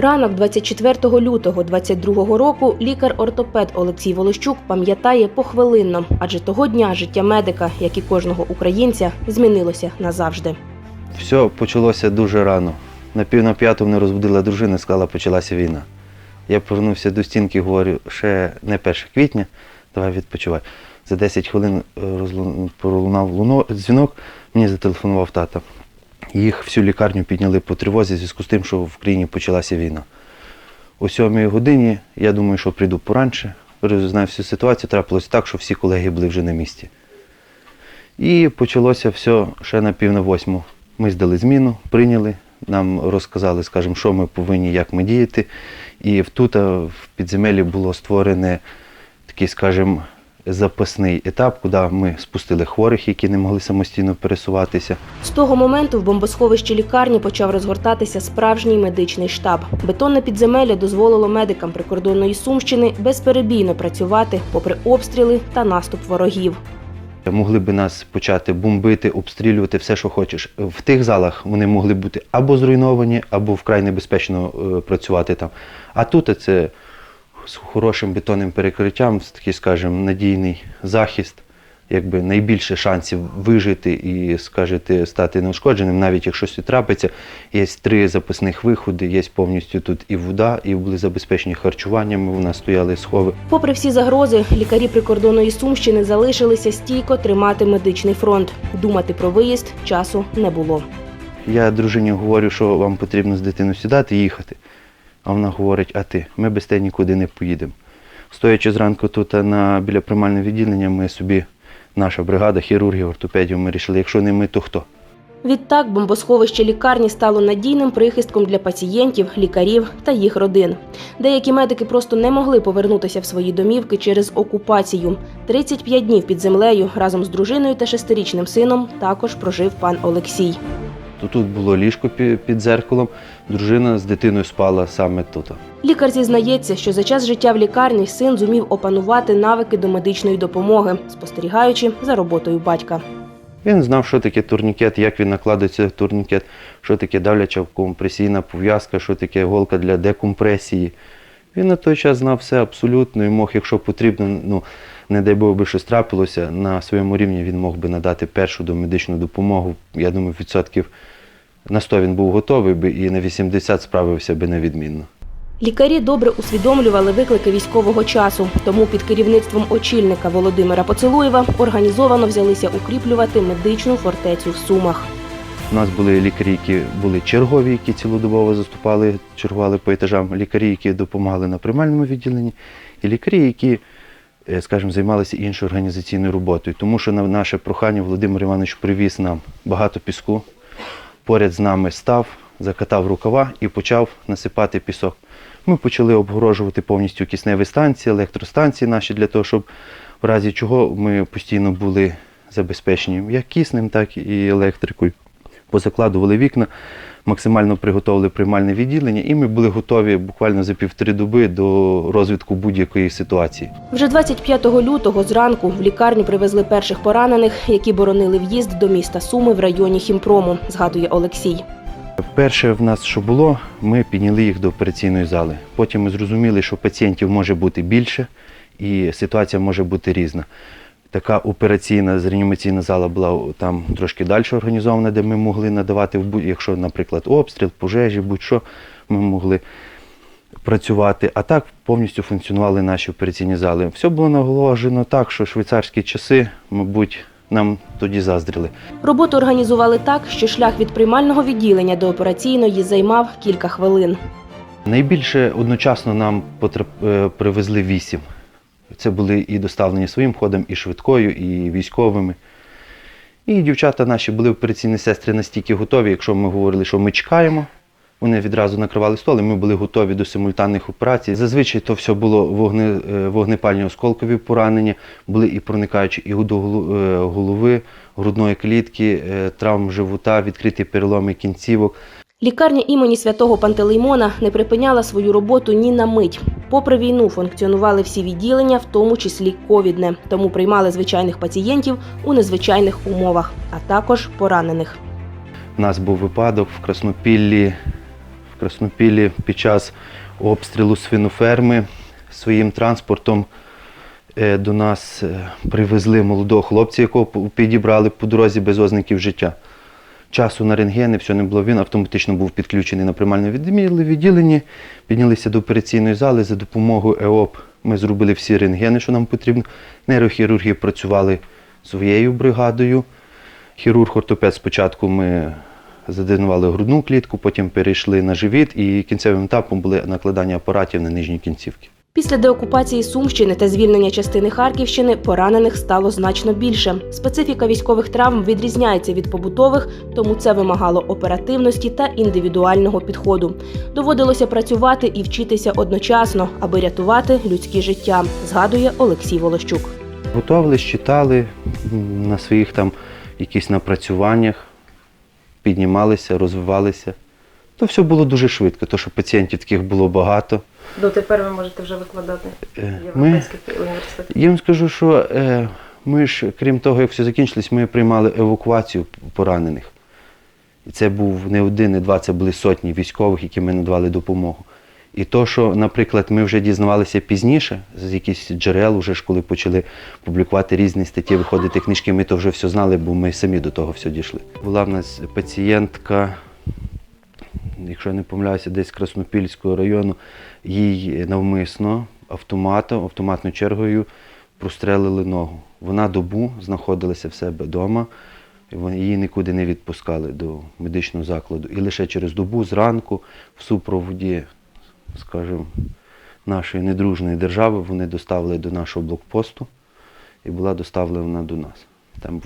Ранок 24 лютого 22 року лікар-ортопед Олексій Волощук пам'ятає похвилинно, адже того дня життя медика, як і кожного українця, змінилося назавжди. Все почалося дуже рано. На пів на п'яту мене розбудила дружина, сказала, почалася війна. Я повернувся до стінки, говорю, ще не 1 квітня, давай відпочивай. За 10 хвилин е, пролунав луно, дзвінок, мені зателефонував тата. Їх всю лікарню підняли по тривозі в зв'язку з тим, що в країні почалася війна. О 7 годині я думаю, що прийду поранше. Знаю всю ситуацію, трапилось так, що всі колеги були вже на місці. І почалося все ще на пів на восьму. Ми здали зміну, прийняли, нам розказали, скажімо, що ми повинні, як ми діяти. І тут в підземелі було створене такий, скажімо, запасний етап, куди ми спустили хворих, які не могли самостійно пересуватися. З того моменту в бомбосховищі лікарні почав розгортатися справжній медичний штаб. Бетонне підземелля дозволило медикам прикордонної Сумщини безперебійно працювати попри обстріли та наступ ворогів. Могли би нас почати бомбити, обстрілювати, все, що хочеш. В тих залах вони могли бути або зруйновані, або вкрай небезпечно е, працювати там. А тут це з хорошим бетонним перекриттям, такий, скажімо, надійний захист, якби найбільше шансів вижити і, скажете, стати неушкодженим, навіть якщо щось трапиться. Є три запасних виходи, є повністю тут і вода, і були забезпечені харчуванням. У нас стояли схови. Попри всі загрози, лікарі прикордонної Сумщини залишилися стійко тримати медичний фронт. Думати про виїзд часу не було. Я дружині говорю, що вам потрібно з дитиною сідати і їхати. А вона говорить, а ти, ми без тебе нікуди не поїдемо. Стоячи зранку тут на, біля приймального відділення, ми собі, наша бригада хірургів, ортопедів, ми вирішили, якщо не ми, то хто? Відтак бомбосховище лікарні стало надійним прихистком для пацієнтів, лікарів та їх родин. Деякі медики просто не могли повернутися в свої домівки через окупацію. 35 днів під землею разом з дружиною та шестирічним сином також прожив пан Олексій. То тут було ліжко під дзеркалом, дружина з дитиною спала саме тут. Лікар зізнається, що за час життя в лікарні син зумів опанувати навики до медичної допомоги, спостерігаючи за роботою батька. Він знав, що таке турнікет, як він накладається турнікет, що таке давляча компресійна пов'язка, що таке голка для декомпресії. Він на той час знав все абсолютно і мог, якщо потрібно, ну не дай Бог би щось трапилося, на своєму рівні він мог би надати першу домедичну допомогу. Я думаю, відсотків на 100 він був готовий би і на 80 справився би невідмінно. Лікарі добре усвідомлювали виклики військового часу, тому під керівництвом очільника Володимира Поцелуєва організовано взялися укріплювати медичну фортецю в Сумах. У нас були лікарі, які були чергові, які цілодобово заступали, чергували по етажам, лікарі, які допомагали на приймальному відділенні, і лікарі, які, скажімо, займалися іншою організаційною роботою. Тому що на наше прохання Володимир Іванович привіз нам багато піску, поряд з нами став, закатав рукава і почав насипати пісок. Ми почали обгорожувати повністю кисневі станції, електростанції наші для того, щоб в разі чого ми постійно були забезпечені як киснем, так і електрикою. Позакладували вікна, максимально приготували приймальне відділення, і ми були готові буквально за півтори доби до розвитку будь-якої ситуації. Вже 25 лютого зранку в лікарню привезли перших поранених, які боронили в'їзд до міста Суми в районі Хімпрому, згадує Олексій. Перше в нас, що було, ми підняли їх до операційної зали. Потім ми зрозуміли, що пацієнтів може бути більше і ситуація може бути різна. Така операційна реанімаційна зала була там трошки далі організована, де ми могли надавати, якщо, наприклад, обстріл, пожежі, будь-що, ми могли працювати. А так повністю функціонували наші операційні зали. Все було наголошено так, що швейцарські часи, мабуть, нам тоді заздрили. Роботу організували так, що шлях від приймального відділення до операційної займав кілька хвилин. Найбільше одночасно нам е, привезли вісім. Це були і доставлені своїм ходом, і швидкою, і військовими. І дівчата наші були операційні сестри настільки готові, якщо ми говорили, що ми чекаємо, вони відразу накривали стол, і ми були готові до симультанних операцій. Зазвичай то все було вогне, е, вогнепальні осколкові поранення, були і проникаючі і до е, голови, грудної клітки, е, травм живота, відкриті переломи кінцівок. Лікарня імені святого Пантелеймона не припиняла свою роботу ні на мить. Попри війну функціонували всі відділення, в тому числі ковідне, тому приймали звичайних пацієнтів у незвичайних умовах, а також поранених. У нас був випадок в Краснопіллі, в Краснопілі під час обстрілу свиноферми своїм транспортом е, до нас е, привезли молодого хлопця, якого підібрали по дорозі без ознаків життя. Часу на рентгени, все не було. Він автоматично був підключений на приймальне відділенні, піднялися до операційної зали за допомогою ЕОП. Ми зробили всі рентгени, що нам потрібно. Нейрохірурги працювали своєю бригадою. Хірург-ортопед спочатку ми заденували грудну клітку, потім перейшли на живіт і кінцевим етапом були накладання апаратів на нижні кінцівки. Після деокупації Сумщини та звільнення частини Харківщини поранених стало значно більше. Специфіка військових травм відрізняється від побутових, тому це вимагало оперативності та індивідуального підходу. Доводилося працювати і вчитися одночасно, аби рятувати людські життя, згадує Олексій Волощук. Готувались, читали на своїх там якісь напрацюваннях, піднімалися, розвивалися. То все було дуже швидко, тому що пацієнтів таких було багато. Дотепер ви можете вже викладати Е, в Ми, європейських університетах. я вам скажу, що е, ми ж, крім того, як все закінчилось, ми приймали евакуацію поранених. І це був не один, не два, це були сотні військових, яким ми надавали допомогу. І то, що, наприклад, ми вже дізнавалися пізніше, з якихось джерел, уже ж коли почали публікувати різні статті, виходити книжки, ми то вже все знали, бо ми самі до того все дійшли. Була в нас пацієнтка, якщо я не помиляюся, десь Краснопільського району, їй навмисно автоматом, автоматною чергою прострелили ногу. Вона добу знаходилася в себе вдома, її нікуди не відпускали до медичного закладу. І лише через добу зранку в супроводі, скажімо, нашої недружної держави вони доставили до нашого блокпосту і була доставлена до нас. Там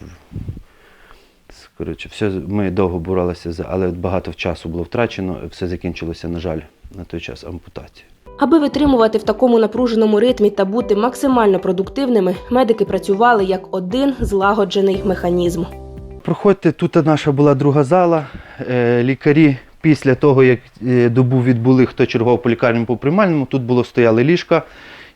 Коротше, все, ми довго боролися, за, але багато часу було втрачено. Все закінчилося, на жаль, на той час ампутацією. Аби витримувати в такому напруженому ритмі та бути максимально продуктивними, медики працювали як один злагоджений механізм. Проходьте, тут наша була друга зала. Е, Лікарі після того, як е, добу відбули, хто чергував по лікарням по приймальному, тут було стояли ліжка,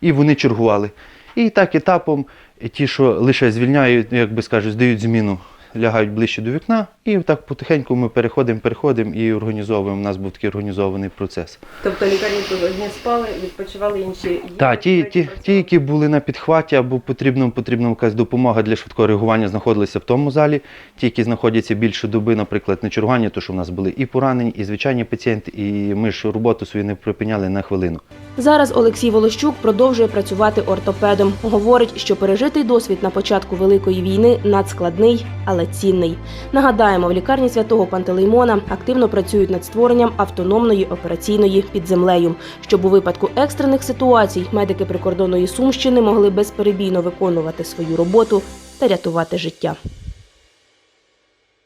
і вони чергували. І так етапом е, ті, що лише звільняють, як би скажуть, здають зміну, лягають ближче до вікна, і так потихеньку ми переходимо, переходимо і організовуємо. У нас був такий організований процес. Тобто лікарі тут одні спали, відпочивали інші. Так, ті, ті, ті, які були на підхваті або потрібна, потрібна якась допомога для швидкого реагування, знаходилися в тому залі. Ті, які знаходяться більше доби, наприклад, на чергуванні, то що в нас були і поранені, і звичайні пацієнти, і ми ж роботу свою не припиняли на хвилину. Зараз Олексій Волощук продовжує працювати ортопедом. Говорить, що пережитий досвід на початку великої війни надскладний, але цінний. Нагадаємо, в лікарні святого Пантелеймона активно працюють над створенням автономної операційної під землею, щоб у випадку екстрених ситуацій медики прикордонної Сумщини могли безперебійно виконувати свою роботу та рятувати життя.